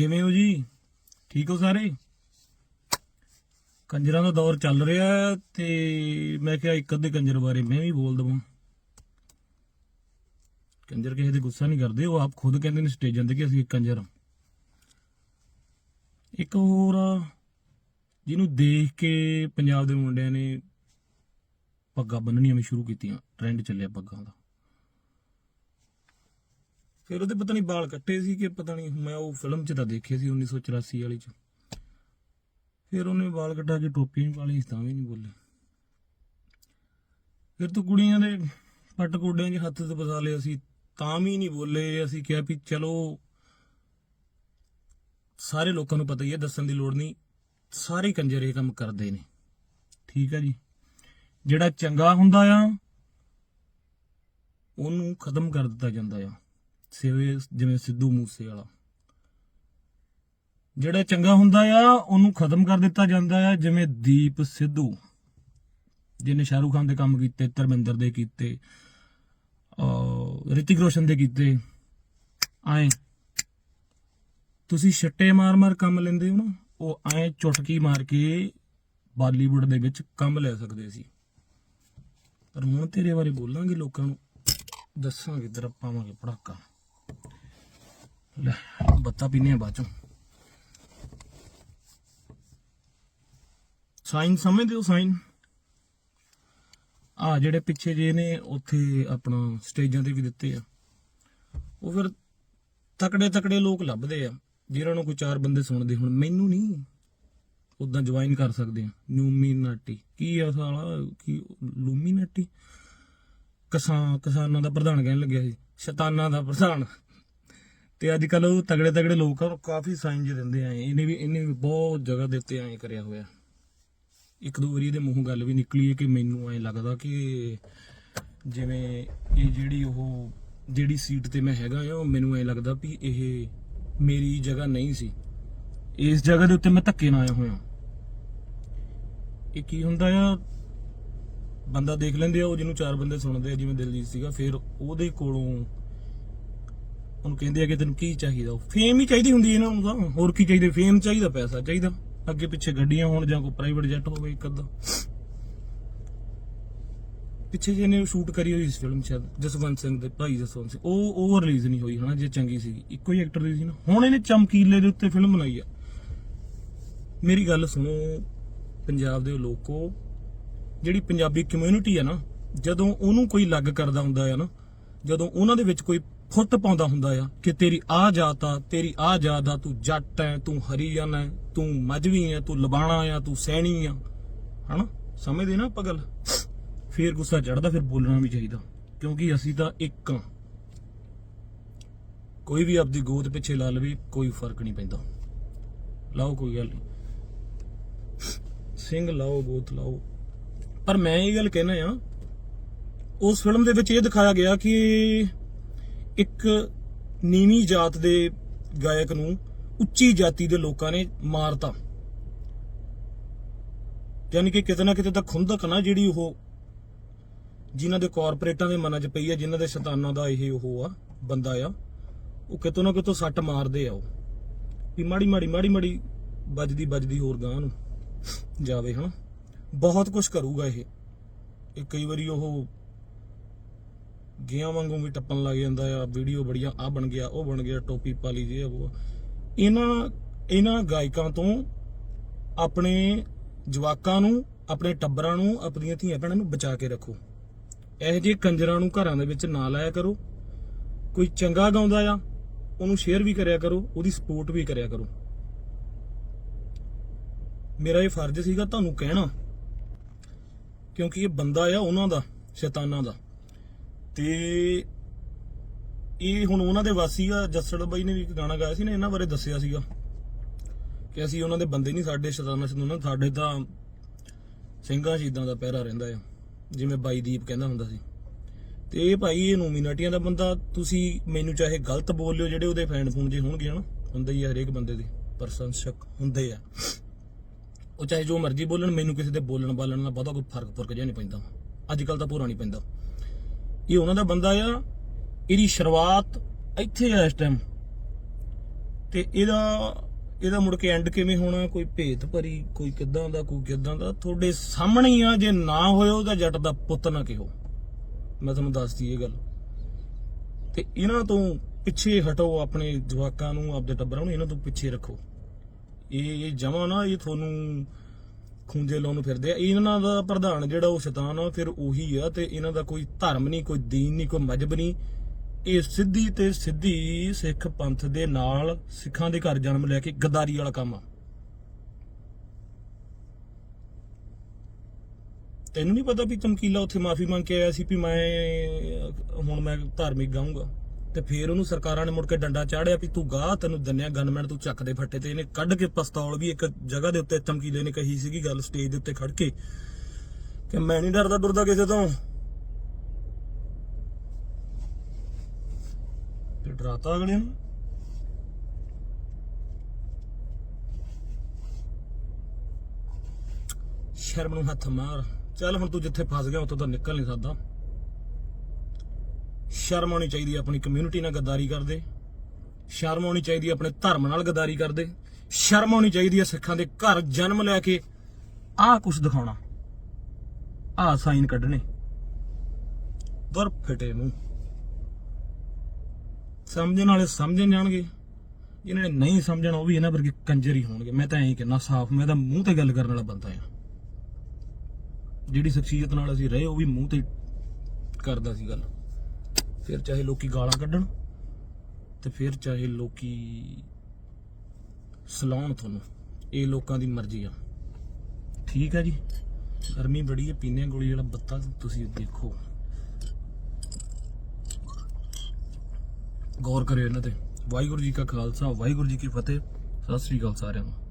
ਕਿਵੇਂ ਹੋ ਜੀ? ਠੀਕ ਹੋ ਸਾਰੇ? ਕੰਜਰਾਂ ਦਾ ਦੌਰ ਚੱਲ ਰਿਹਾ ਤੇ ਮੈਂ ਕਿਹਾ ਇੱਕ ਅੱਧੇ ਕੰਜਰ ਬਾਰੇ ਮੈਂ ਵੀ ਬੋਲ ਦਵਾਂ। ਕੰਜਰ ਕਿਸੇ ਦੇ ਗੁੱਸਾ ਨਹੀਂ ਕਰਦੇ ਉਹ ਆਪ ਖੁਦ ਕਹਿੰਦੇ ਨੇ ਸਟੇਜਾਂ ਤੇ ਕਿ ਅਸੀਂ ਇੱਕ ਕੰਜਰ ਹਾਂ। ਇੱਕ ਹੋਰ ਆ, ਜਿਹਨੂੰ ਦੇਖ ਕੇ ਪੰਜਾਬ ਦੇ ਮੁੰਡਿਆਂ ਨੇ ਪੱਗਾਂ ਬੰਨਣੀਆਂ ਵੀ ਸ਼ੁਰੂ ਕੀਤੀਆਂ ਟ੍ਰੈਂਡ ਚੱਲਿਆ ਪੱਗਾਂ ਦਾ। ਫਿਰ ਉਹਦੇ ਪਤਾ ਨਹੀਂ ਵਾਲ ਕੱਟੇ ਸੀ ਕਿ ਪਤਾ ਨਹੀਂ ਮੈਂ ਉਹ ਫਿਲਮ 'ਚ ਤਾਂ ਦੇਖੇ ਸੀ 1984 ਵਾਲੀ 'ਚ। ਫਿਰ ਉਹਨੇ ਵਾਲ ਕੱਟਾ ਕੇ ਟੋਪੀ ਨਹੀਂ ਪਾਲੀ ਤਾਂ ਵੀ ਨਹੀਂ ਬੋਲੇ ਫਿਰ ਤੂੰ ਕੁੜੀਆਂ ਦੇ ਪੱਟ ਕੋਡਿਆਂ 'ਚ ਹੱਥ ਤੇ ਫਸਾ ਲਏ ਅਸੀਂ, ਤਾਂ ਵੀ ਨਹੀਂ ਬੋਲੇ। ਅਸੀਂ ਕਿਹਾ ਵੀ ਚਲੋ, ਸਾਰੇ ਲੋਕਾਂ ਨੂੰ ਪਤਾ ਹੀ ਹੈ, ਦੱਸਣ ਦੀ ਲੋੜ ਨਹੀਂ ਸਾਰੇ ਕੰਜਰ ਇਹ ਕੰਮ ਕਰਦੇ ਨੇ। ਠੀਕ ਹੈ ਜੀ। ਜਿਹੜਾ ਚੰਗਾ ਹੁੰਦਾ ਆ, ਉਹਨੂੰ ਖਤਮ ਕਰ ਦਿੱਤਾ ਜਾਂਦਾ ਆ। ਸਿਵੇ ਜਿਵੇਂ ਸਿੱਧੂ ਮੂਸੇ ਵਾਲਾ। ਜਿਹੜਾ ਚੰਗਾ ਹੁੰਦਾ ਆ, ਉਹਨੂੰ ਖਤਮ ਕਰ ਦਿੱਤਾ ਜਾਂਦਾ ਆ, ਜਿਵੇਂ ਦੀਪ ਸਿੱਧੂ, ਜਿਹਨੇ ਸ਼ਾਹਰੂਖ ਖਾਨ ਦੇ ਕੰਮ ਕੀਤੇ, ਧਰਮਿੰਦਰ ਦੇ ਕੀਤੇ, ਅਹ ਰਿਤਿਕ ਰੋਸ਼ਨ ਦੇ ਕੀਤੇ, ਆਏ। ਤੁਸੀਂ ਛੱਟੇ ਮਾਰ-ਮਾਰ ਕੰਮ ਲੈਂਦੇ ਹੋ ਨਾ, ਉਹ ਐ ਚੁਟਕੀ ਮਾਰ ਕੇ ਬਾਲੀਵੁੱਡ ਦੇ ਵਿੱਚ ਕੰਮ ਲੈ ਸਕਦੇ ਸੀ। ਪਰ ਹੁਣ ਤੇਰੇ ਬਾਰੇ ਬੋਲਾਂਗੇ ਲੋਕਾਂ ਨੂੰ, ਦੱਸਾਂਗੇ ਤੇਰਾ ਪਾਵਾਂਗੇ ਪੜਾਕਾ। ਲੈ, ਬੱਤਾ ਪੀਨੇ ਆ ਬਾਅਦ ਚੋਂ। ਸਾਈਨ ਸਮਝਦੇ ਹੋ, ਸਾਈਨ? ਆ ਜਿਹੜੇ ਪਿੱਛੇ ਜੇ ਨੇ, ਉੱਥੇ ਆਪਣਾ ਸਟੇਜਾਂ ਤੇ ਵੀ ਦਿੱਤੇ ਆ। ਉਹ ਫਿਰ ਤਕੜੇ ਤਕੜੇ ਲੋਕ ਲੱਭਦੇ ਆ, ਜਿਹਨਾਂ ਨੂੰ ਕੋਈ ਚਾਰ ਬੰਦੇ ਸੁਣਦੇ ਹੁਣ। ਮੈਨੂੰ ਨਹੀਂ ਉਦਾਂ ਜੁਆਇਨ ਕਰ ਸਕਦੇ ਆ। ਨੂਮੀਨਾਟੀ ਕੀ ਆ ਸਾਲਾ? ਕੀ, ਲੂਮੀਨਾਟੀ? ਕਿਸਾਨ, ਕਿਸਾਨਾਂ ਦਾ ਪ੍ਰਧਾਨ ਕਹਿਣ ਲੱਗਿਆ ਸੀ, ਸ਼ੈਤਾਨਾਂ ਦਾ ਪ੍ਰਧਾਨ। ਤੇ ਅੱਜ ਕੱਲ ਉਹ ਤਗੜੇ ਤਗੜੇ ਲੋਕ ਆ ਕਾਫੀ ਸਾਈਨ ਜਿਹੇ ਦਿੰਦੇ ਆ, ਇਹਨੇ ਵੀ ਇਹਨੇ ਵੀ ਬਹੁਤ ਜਗ੍ਹਾ ਦੇ ਉੱਤੇ ਐਂ ਕਰਿਆ ਹੋਇਆ। ਇੱਕ ਦੋ ਵਾਰੀ ਇਹਦੇ ਮੂੰਹੋਂ ਗੱਲ ਵੀ ਨਿਕਲੀ ਹੈ ਕਿ ਮੈਨੂੰ ਐਂ ਲੱਗਦਾ ਕਿ ਜਿਵੇਂ ਇਹ ਜਿਹੜੀ ਉਹ, ਜਿਹੜੀ ਸੀਟ ਤੇ ਮੈਂ ਹੈਗਾ ਆ, ਉਹ ਮੈਨੂੰ ਐਂ ਲੱਗਦਾ ਵੀ ਇਹ ਮੇਰੀ ਜਗ੍ਹਾ ਨਹੀਂ ਸੀ। ਇਸ ਜਗ੍ਹਾ ਦੇ ਉੱਤੇ ਮੈਂ ਧੱਕੇ ਨਾਲ ਆਇਆ ਹੋਇਆ। ਇਹ ਕੀ ਹੁੰਦਾ ਆ ਬੰਦਾ ਦੇਖ ਲੈਂਦੇ ਆ, ਉਹ ਜਿਹਨੂੰ ਚਾਰ ਬੰਦੇ ਸੁਣਦੇ ਆ, ਜਿਵੇਂ ਦਿਲਜੀਤ ਸੀਗਾ, ਫਿਰ ਉਹਦੇ ਕੋਲੋਂ ਉਹਨੂੰ ਕਹਿੰਦੇ ਆ ਕਿ ਤੈਨੂੰ ਕੀ ਚਾਹੀਦਾ? ਫੇਮ ਹੀ ਚਾਹੀਦੀ ਹੁੰਦੀ ਇਹਨਾਂ ਨੂੰ ਤਾਂ, ਹੋਰ ਕੀ ਚਾਹੀਦਾ? ਫੇਮ ਚਾਹੀਦਾ, ਪੈਸਾ ਚਾਹੀਦਾ। ਅੱਗੇ ਪਿੱਛੇ ਗੱਡੀਆਂ ਹੋਣ ਜਾਂ ਕੋਈ ਪ੍ਰਾਈਵੇਟ ਜੈਟ ਹੋਵੇ ਇੱਕ ਅੱਧਾ। ਪਿੱਛੇ ਜਿਹਨੇ ਸ਼ੂਟ ਕਰੀ ਹੋਈ ਇਸ ਫਿਲਮ ਸ਼ਾਇਦ, ਜਸਵੰਤ ਸਿੰਘ ਦੇ ਭਾਈ ਜਸਵੰਤ ਸਿੰਘ। ਉਹ ਉਹ ਰਿਲੀਜ਼ ਨਹੀਂ ਹੋਈ, ਹਨਾ, ਜੇ ਚੰਗੀ ਸੀਗੀ। ਇੱਕੋ ਹੀ ਐਕਟਰ ਦੀ ਸੀ ਨਾ। ਹੁਣ ਇਹਨੇ ਚਮਕੀਲੇ ਦੇ ਉੱਤੇ ਫਿਲਮ ਬਣਾਈ ਆ। ਮੇਰੀ ਗੱਲ ਸੁਣੋ, ਪੰਜਾਬ ਦੇ ਲੋਕੋ ਜਿਹੜੀ ਪੰਜਾਬੀ ਕਮਿਊਨਿਟੀ ਆ ਨਾ, ਜਦੋਂ ਉਹਨੂੰ ਕੋਈ ਲੱਗ ਕਰਦਾ ਹੁੰਦਾ ਆ ਨਾ, ਜਦੋਂ ਉਹਨਾਂ ਦੇ ਵਿੱਚ ਕੋਈ ਫੁੱਟ ਪਾਉਂਦਾ ਹੁੰਦਾ ਆ ਕਿ ਤੇਰੀ ਆ ਜਾਤ ਆ, ਤੇਰੀ ਆ ਜਾਤ ਆ, ਤੂੰ ਜੱਟ ਐ, ਤੂੰ ਹਰੀਜਨ ਐ, ਤੂੰ ਮਜਵੀ ਐ, ਤੂੰ ਲਬਾਣਾ ਆ, ਤੂੰ ਸੈਣੀ ਆ, ਹਨਾ? ਸਮਝਦੇ ਨਾ ਪਗਲ ਗੱਲ? ਫੇਰ ਗੁੱਸਾ ਚੜਦਾ ਫਿਰ ਬੋਲਣਾ ਵੀ ਚਾਹੀਦਾ, ਕਿਉਂਕਿ ਅਸੀਂ ਤਾਂ ਇੱਕ ਆ। ਕੋਈ ਵੀ ਆਪਦੀ ਗੋਦ ਪਿੱਛੇ ਲਾ ਲਵੇ, ਕੋਈ ਫ਼ਰਕ ਨਹੀਂ ਪੈਂਦਾ। ਲਾਓ ਕੋਈ ਗੱਲ ਨਹੀਂ ਸਿੰਘ ਲਾਓ ਗੋਤ ਲਾਓ। ਪਰ ਮੈਂ ਇਹ ਗੱਲ ਕਹਿਣਾ ਆ, ਉਸ ਫਿਲਮ ਦੇ ਵਿੱਚ ਇਹ ਦਿਖਾਇਆ ਗਿਆ ਕਿ ਇੱਕ ਨੀਵੀਂ ਜਾਤ ਦੇ ਗਾਇਕ ਨੂੰ ਉੱਚੀ ਜਾਤੀ ਦੇ ਲੋਕਾਂ ਨੇ ਮਾਰਤਾ। ਯਾਨੀ ਕਿ ਕਿਤੇ ਨਾ ਕਿਤੇ ਤਾਂ ਖੁੰਦਕ ਨਾ ਜਿਹੜੀ ਉਹ ਜਿਨ੍ਹਾਂ ਦੇ ਕਾਰਪੋਰੇਟਾਂ ਦੇ ਮਨਾਂ 'ਚ ਪਈ ਆ, ਜਿਨ੍ਹਾਂ ਦੇ ਸ਼ੈਤਾਨਾਂ ਦਾ ਇਹ ਉਹ ਆ, ਬੰਦਾ ਆ, ਉਹ ਕਿਤੋਂ ਨਾ ਕਿਤੋਂ ਸੱਟ ਮਾਰਦੇ ਆ ਉਹ। ਵੀ ਮਾੜੀ ਮਾੜੀ ਮਾੜੀ ਮਾੜੀ ਵੱਜਦੀ ਵੱਜਦੀ ਹੋਰ ਗਾਂ ਨੂੰ ਜਾਵੇ, ਹਨਾ? ਬਹੁਤ ਕੁਝ ਕਰੂਗਾ ਇਹ। ਇਹ ਕਈ ਵਾਰੀ ਉਹ ਗਿਆ ਵਾਂਗੂ ਵੀ ਟੱਪਣ ਲੱਗ ਜਾਂਦਾ ਆ, ਵੀਡੀਓ ਬੜੀਆਂ ਆ ਬਣ ਗਿਆ, ਉਹ ਬਣ ਗਿਆ, ਟੋਪੀ ਪਾ ਲਈ ਜੇ ਉਹ ਇਹਨਾਂ ਇਹਨਾਂ ਗਾਇਕਾਂ ਤੋਂ ਆਪਣੇ ਜਵਾਕਾਂ ਨੂੰ, ਆਪਣੇ ਟੱਬਰਾਂ ਨੂੰ, ਆਪਣੀਆਂ ਧੀਆਂ ਭੈਣਾਂ ਨੂੰ ਬਚਾ ਕੇ ਰੱਖੋ। ਇਹੋ ਜਿਹੇ ਕੰਜਰਾਂ ਨੂੰ ਘਰਾਂ ਦੇ ਵਿੱਚ ਨਾ ਲਾਇਆ ਕਰੋ। ਕੋਈ ਚੰਗਾ ਗਾਉਂਦਾ ਆ, ਉਹਨੂੰ ਸ਼ੇਅਰ ਵੀ ਕਰਿਆ ਕਰੋ, ਉਹਦੀ ਸਪੋਰਟ ਵੀ ਕਰਿਆ ਕਰੋ। ਮੇਰਾ ਇਹ ਫਰਜ਼ ਸੀਗਾ ਤੁਹਾਨੂੰ ਕਹਿਣਾ। ਕਿਉਂਕਿ ਇਹ ਬੰਦਾ ਆ ਉਹਨਾਂ ਦਾ, ਸ਼ੈਤਾਨਾਂ ਦਾ। ਤੇ ਇਹ ਹੁਣ ਉਹਨਾਂ ਦੇ ਵਾਸੀ ਆ, ਜੱਸੜ ਬਾਈ ਨੇ ਵੀ ਇੱਕ ਗਾਣਾ ਗਾਇਆ ਸੀ ਨਾ, ਇਹਨਾਂ ਬਾਰੇ ਦੱਸਿਆ ਸੀਗਾ ਕਿ ਅਸੀਂ ਉਹਨਾਂ ਦੇ ਬੰਦੇ ਨਹੀਂ, ਸਾਡੇ ਸ਼ੈਤਾਨਾਂ ਸ਼ੈਤਾਨਾਂ ਸਾਡੇ ਤਾਂ ਸਿੰਘਾਂ ਸ਼ਹੀਦਾਂ ਦਾ ਪਹਿਰਾ ਰਹਿੰਦਾ ਆ, ਜਿਵੇਂ ਬਾਈ ਦੀਪ ਕਹਿੰਦਾ ਹੁੰਦਾ ਸੀ। ਤੇ ਇਹ ਭਾਈ, ਇਹ ਨੂਮੀਨਾਟੀਆਂ ਦਾ ਬੰਦਾ, ਤੁਸੀਂ ਮੈਨੂੰ ਚਾਹੇ ਗਲਤ ਬੋਲ ਲਿਓ, ਜਿਹੜੇ ਉਹਦੇ ਫੈਨ ਫੋਨ ਜੇ ਹੋਣਗੇ ਹਨਾ, ਹੁੰਦਾ ਹੀ ਆ ਹਰੇਕ ਬੰਦੇ ਦੇ, ਪ੍ਰਸ਼ੰਸਕ ਹੁੰਦੇ ਆ। ਉਹ ਚਾਹੇ ਜੋ ਮਰਜ਼ੀ ਬੋਲਣ, ਮੈਨੂੰ ਕਿਸੇ ਦੇ ਬੋਲਣ ਬਾਲਣ ਨਾਲ ਬਹੁਤਾ ਕੋਈ ਫ਼ਰਕ ਫ਼ਰਕ ਜਿਹਾ ਨਹੀਂ ਪੈਂਦਾ। ਅੱਜ ਕੱਲ ਤਾਂ ਪੂਰਾ ਨਹੀਂ ਪੈਂਦਾ। ਇਹ ਉਹਨਾਂ ਦਾ ਬੰਦਾ ਆ, ਇਹਦੀ ਸ਼ੁਰੂਆਤ ਇੱਥੇ ਆ ਇਸ ਟਾਈਮ ਤੇ ਇਹਦਾ ਇਹਦਾ ਮੁੜ ਕੇ ਐਂਡ ਕਿਵੇਂ ਹੋਣਾ, ਕੋਈ ਭੇਤ ਭਰੀ, ਕੋਈ ਕਿੱਦਾਂ ਦਾ, ਕੋਈ ਕਿੱਦਾਂ ਦਾ, ਤੁਹਾਡੇ ਸਾਹਮਣੇ ਹੀ ਆ, ਜੇ ਨਾ ਹੋਇਓ ਤਾਂ ਜੱਟ ਦਾ ਪੁੱਤ ਨਾ ਕਿਹੋ। ਮੈਂ ਤੁਹਾਨੂੰ ਦੱਸਦੀ ਇਹ ਗੱਲ। ਤੇ ਇਹਨਾਂ ਤੋਂ ਪਿੱਛੇ ਹਟੋ ਆਪਣੇ ਜਵਾਕਾਂ ਨੂੰ, ਆਪਦੇ ਟੱਬਰਾਂ ਨੂੰ, ਇਹਨਾਂ ਤੋਂ ਪਿੱਛੇ ਰੱਖੋ। ਇਹ ਇਹ ਜਮਾ ਨਾ ਇਹ ਤੁਹਾਨੂੰ ਖੁੰਝੇ ਲਾਉਣ ਫਿਰਦੇ ਆ। ਇਹਨਾਂ ਦਾ ਪ੍ਰਧਾਨ ਜਿਹੜਾ ਉਹ ਸ਼ੈਤਾਨ ਆ, ਫਿਰ ਉਹੀ ਆ ਤੇ ਇਹਨਾਂ ਦਾ ਕੋਈ ਧਰਮ ਨਹੀਂ, ਕੋਈ ਦੀਨ ਨਹੀਂ, ਕੋਈ ਮਜਬ ਨਹੀਂ। ਇਹ ਸਿੱਧੀ ਤੇ ਸਿੱਧੀ ਸਿੱਖ ਪੰਥ ਦੇ ਨਾਲ ਸਿੱਖਾਂ ਦੇ ਘਰ ਜਨਮ ਲੈ ਕੇ ਗਦਾਰੀ ਵਾਲਾ ਕੰਮ ਆ। ਤੈਨੂੰ ਨਹੀਂ ਪਤਾ ਵੀ ਚਮਕੀਲਾ ਉੱਥੇ ਮਾਫੀ ਮੰਗ ਕੇ ਆਇਆ ਸੀ ਵੀ ਮੈਂ, ਹੁਣ ਮੈਂ ਧਾਰਮਿਕ ਗਾਉਂਗਾ ਤੇ ਫਿਰ ਉਹਨੂੰ ਸਰਕਾਰਾਂ ਨੇ ਮੁੜ ਕੇ ਡੰਡਾ ਚਾੜਿਆ ਵੀ ਤੂੰ ਗਾਹ, ਤੈਨੂੰ ਦੰਨਿਆ ਗਨਮੈਨ ਤੂੰ ਚੱਕ ਦੇ ਫੱਟੇ ਤੇ। ਇਹਨੇ ਕੱਢ ਕੇ ਪਿਸਤੌਲ ਵੀ ਇੱਕ ਜਗ੍ਹਾ ਦੇ ਉੱਤੇ ਚਮਕੀਲੇ ਨੇ ਕਹੀ ਸੀਗੀ, ਗੱਲ ਸਟੇਜ ਦੇ ਉੱਤੇ ਖੜ ਕੇ। ਕਿ ਮੈਂ ਨਹੀਂ ਡਰਦਾ ਡਰਦਾ ਕਿਸੇ ਤੋਂ। ਤੇ ਡਰਾਤਾ ਅਗਲੇ ਨੂੰ। ਸ਼ਰਮ ਨੂੰ ਹੱਥ ਮਾਰ। ਚੱਲ ਹੁਣ ਤੂੰ ਜਿੱਥੇ ਫਸ ਗਿਆ, ਉੱਥੋਂ ਤਾਂ ਨਿਕਲ ਨਹੀਂ ਸਕਦਾ। ਸ਼ਰਮ ਆਉਣੀ ਚਾਹੀਦੀ ਆਪਣੀ ਕਮਿਊਨਿਟੀ ਨਾਲ ਗੱਦਾਰੀ ਕਰਦੇ। ਸ਼ਰਮ ਆਉਣੀ ਚਾਹੀਦੀ ਆਪਣੇ ਧਰਮ ਨਾਲ ਗੱਦਾਰੀ ਕਰਦੇ। ਸ਼ਰਮ ਆਉਣੀ ਚਾਹੀਦੀ ਹੈ ਸਿੱਖਾਂ ਦੇ ਘਰ ਜਨਮ ਲੈ ਕੇ ਆਹ ਕੁਝ ਦਿਖਾਉਣਾ। ਆਹ ਸਾਈਨ ਕੱਢਣੇ। ਦਰ ਫਟੇ ਮੂੰਹ। ਸਮਝਣ ਵਾਲੇ ਸਮਝਣ ਜਾਣਗੇ। ਜਿਨ੍ਹਾਂ ਨੇ ਨਹੀਂ ਸਮਝਣਾ ਉਹ ਵੀ ਇਹਨਾਂ ਵਰਗੇ ਕੰਜਰ ਹੀ ਹੋਣਗੇ। ਮੈਂ ਤਾਂ ਐਂ ਕਹਿੰਦਾ, ਸਾਫ਼, ਮੈਂ ਤਾਂ ਮੂੰਹ ਤੇ ਗੱਲ ਕਰਨ ਵਾਲਾ ਬੰਦਾ ਆ ਜਿਹੜੀ ਸ਼ਖਸੀਅਤ ਨਾਲ ਅਸੀਂ ਰਹੇ, ਉਹ ਵੀ ਮੂੰਹ ਤੇ ਕਰਦਾ ਸੀ ਗੱਲ। ਫਿਰ ਚਾਹੇ ਲੋਕੀ ਗਾਲਾਂ ਕੱਢਣ ਤੇ ਫਿਰ ਚਾਹੇ ਲੋਕੀ ਸਲਾਉਣ ਤੁਹਾਨੂੰ। ਇਹ ਲੋਕਾਂ ਦੀ ਮਰਜ਼ੀ ਆ। ਠੀਕ ਹੈ ਜੀ? ਗਰਮੀ ਬੜੀ ਹੈ ਪੀਨੇ ਗੋਲੀ ਵਾਲਾ ਬੱਤਾ ਤੁਸੀਂ ਦੇਖੋ। ਗੌਰ ਕਰਿਓ ਇਹਨਾਂ ਤੇ। ਵਾਹਿਗੁਰੂ ਜੀ ਕਾ ਖਾਲਸਾ, ਵਾਹਿਗੁਰੂ ਜੀ ਕੀ ਫਤਿਹ। ਸਤਿ ਸ੍ਰੀ ਅਕਾਲ ਸਾਰਿਆਂ ਨੂੰ।